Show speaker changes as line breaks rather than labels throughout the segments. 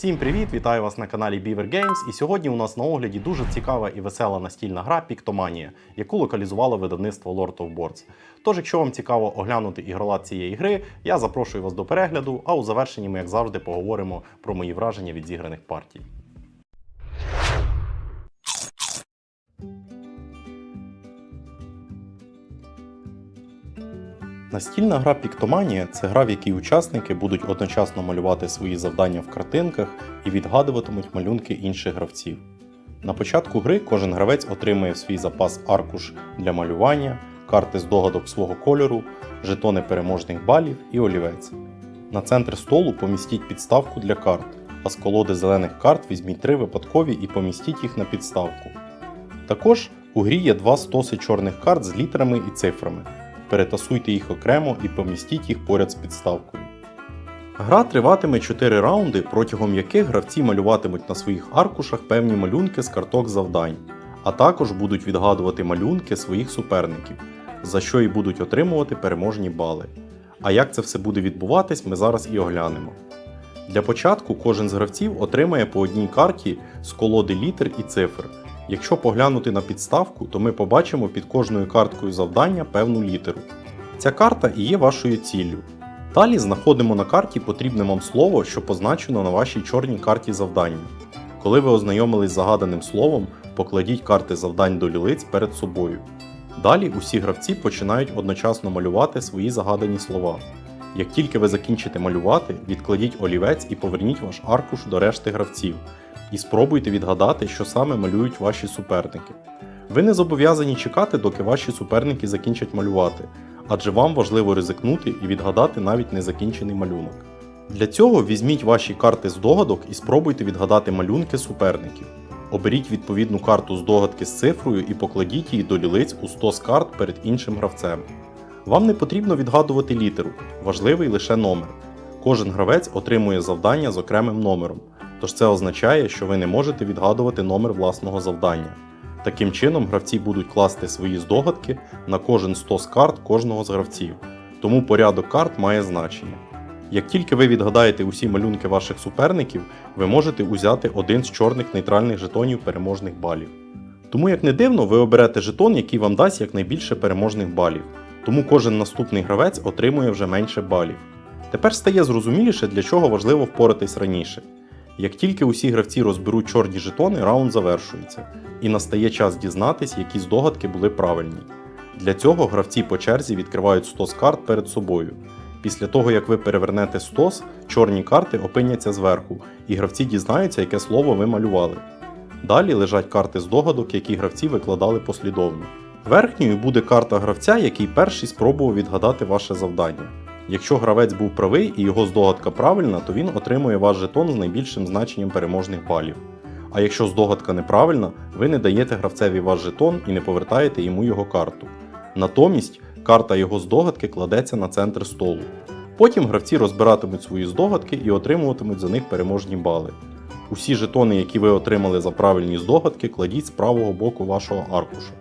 Всім привіт! Вітаю вас на каналі Beaver Games. І сьогодні у нас на огляді дуже цікава і весела настільна гра Піктоманія, яку локалізувало видавництво Lord of Boards. Тож, якщо вам цікаво оглянути ігролад цієї гри, я запрошую вас до перегляду, а у завершенні ми, як завжди, поговоримо про мої враження від зіграних партій. Настільна гра Піктоманія це гра, в якій учасники будуть одночасно малювати свої завдання в картинках і відгадуватимуть малюнки інших гравців. На початку гри кожен гравець отримує свій запас аркуш для малювання, карти з догадок свого кольору, жетони переможних балів і олівець. На центр столу помістіть підставку для карт, а з колоди зелених карт візьміть три випадкові і помістіть їх на підставку. Також у грі є два стоси чорних карт з літерами і цифрами. Перетасуйте їх окремо і помістіть їх поряд з підставкою. Гра триватиме 4 раунди, протягом яких гравці малюватимуть на своїх аркушах певні малюнки з карток завдань, а також будуть відгадувати малюнки своїх суперників, за що і будуть отримувати переможні бали. А як це все буде відбуватись, ми зараз і оглянемо. Для початку кожен з гравців отримає по одній карті з колоди літер і цифр. Якщо поглянути на підставку, то ми побачимо під кожною карткою завдання певну літеру. Ця карта і є вашою ціллю. Далі знаходимо на карті потрібне вам слово, що позначено на вашій чорній карті завдання. Коли ви ознайомились з загаданим словом, покладіть карти завдань до лілиць перед собою. Далі усі гравці починають одночасно малювати свої загадані слова. Як тільки ви закінчите малювати, відкладіть олівець і поверніть ваш аркуш до решти гравців. І спробуйте відгадати, що саме малюють ваші суперники. Ви не зобов'язані чекати, доки ваші суперники закінчать малювати, адже вам важливо ризикнути і відгадати навіть незакінчений малюнок. Для цього візьміть ваші карти з догадок і спробуйте відгадати малюнки суперників. Оберіть відповідну карту з догадки з цифрою і покладіть її до лілиць у 100 з карт перед іншим гравцем. Вам не потрібно відгадувати літеру, важливий лише номер. Кожен гравець отримує завдання з окремим номером, тож це означає, що ви не можете відгадувати номер власного завдання. Таким чином, гравці будуть класти свої здогадки на кожен 100 з карт кожного з гравців, тому порядок карт має значення. Як тільки ви відгадаєте усі малюнки ваших суперників, ви можете узяти один з чорних нейтральних жетонів переможних балів. Тому, як не дивно, ви оберете жетон, який вам дасть якнайбільше переможних балів. Тому кожен наступний гравець отримує вже менше балів. Тепер стає зрозуміліше, для чого важливо впоратись раніше. Як тільки усі гравці розберуть чорні жетони, раунд завершується, і настає час дізнатись, які здогадки були правильні. Для цього гравці по черзі відкривають 100 з карт перед собою. Після того, як ви перевернете стос, чорні карти опиняться зверху, і гравці дізнаються, яке слово ви малювали. Далі лежать карти здогадок, які гравці викладали послідовно. Верхньою буде карта гравця, який перший спробував відгадати ваше завдання. Якщо гравець був правий і його здогадка правильна, то він отримує ваш жетон з найбільшим значенням переможних балів. А якщо здогадка неправильна, ви не даєте гравцеві ваш жетон і не повертаєте йому його карту. Натомість карта його здогадки кладеться на центр столу. Потім гравці розбиратимуть свої здогадки і отримуватимуть за них переможні бали. Усі жетони, які ви отримали за правильні здогадки, кладіть з правого боку вашого аркуша.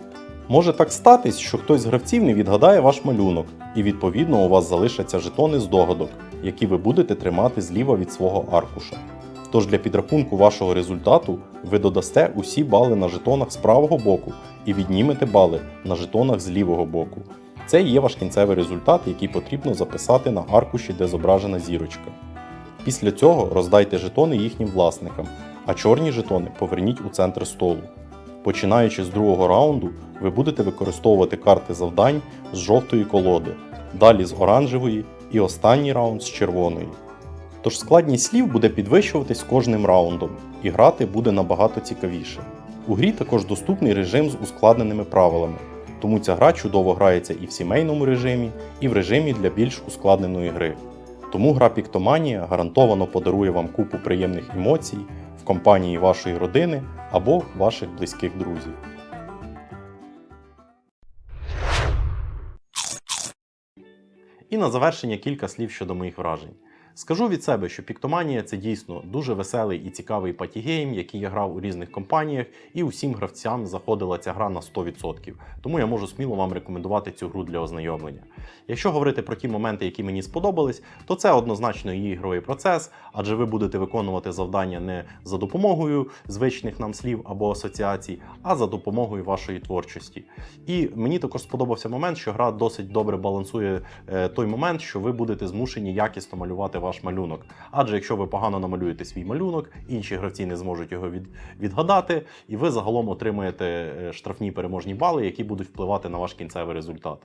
Може так статись, що хтось з гравців не відгадає ваш малюнок, і відповідно у вас залишаться жетони з догадок, які ви будете тримати зліва від свого аркуша. Тож для підрахунку вашого результату ви додасте усі бали на жетонах з правого боку і віднімете бали на жетонах з лівого боку. Це і є ваш кінцевий результат, який потрібно записати на аркуші, де зображена зірочка. Після цього роздайте жетони їхнім власникам, а чорні жетони поверніть у центр столу. Починаючи з другого раунду, ви будете використовувати карти завдань з жовтої колоди, далі з оранжевої і останній раунд з червоної. Тож складність слів буде підвищуватись кожним раундом, і грати буде набагато цікавіше. У грі також доступний режим з ускладненими правилами, тому ця гра чудово грається і в сімейному режимі, і в режимі для більш ускладненої гри. Тому гра Піктоманія гарантовано подарує вам купу приємних емоцій компанії вашої родини або ваших близьких друзів. І на завершення кілька слів щодо моїх вражень. Скажу від себе, що Піктоманія це дійсно дуже веселий і цікавий патігейм, який я грав у різних компаніях, і усім гравцям заходила ця гра на 100%. Тому я можу сміло вам рекомендувати цю гру для ознайомлення. Якщо говорити про ті моменти, які мені сподобались, то це однозначно її ігровий процес, адже ви будете виконувати завдання не за допомогою звичних нам слів або асоціацій, а за допомогою вашої творчості. І мені також сподобався момент, що гра досить добре балансує е, той момент, що ви будете змушені якісно малювати ваш малюнок. Адже якщо ви погано намалюєте свій малюнок, інші гравці не зможуть його від, відгадати, і ви загалом отримаєте е, штрафні переможні бали, які будуть впливати на ваш кінцевий результат.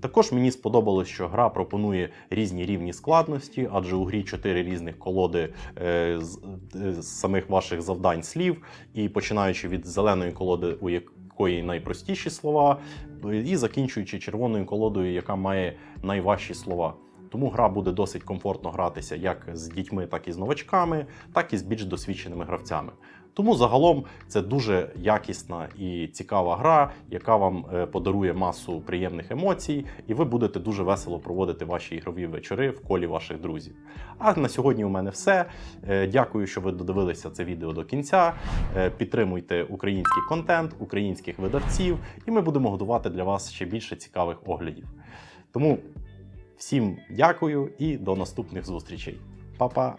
Також мені сподобалось, що гра пропонує різні рівні складності, адже у грі чотири різних колоди е, з, е, з самих ваших завдань слів, і починаючи від зеленої колоди, у якої найпростіші слова, і закінчуючи червоною колодою, яка має найважчі слова. Тому гра буде досить комфортно гратися як з дітьми, так і з новачками, так і з більш досвідченими гравцями. Тому загалом це дуже якісна і цікава гра, яка вам е, подарує масу приємних емоцій, і ви будете дуже весело проводити ваші ігрові вечори в колі ваших друзів. А на сьогодні у мене все. Е, Дякую, що ви додивилися це відео до кінця. Е, Підтримуйте український контент, українських видавців, і ми будемо готувати для вас ще більше цікавих оглядів. Тому всім дякую і до наступних зустрічей. Па-па!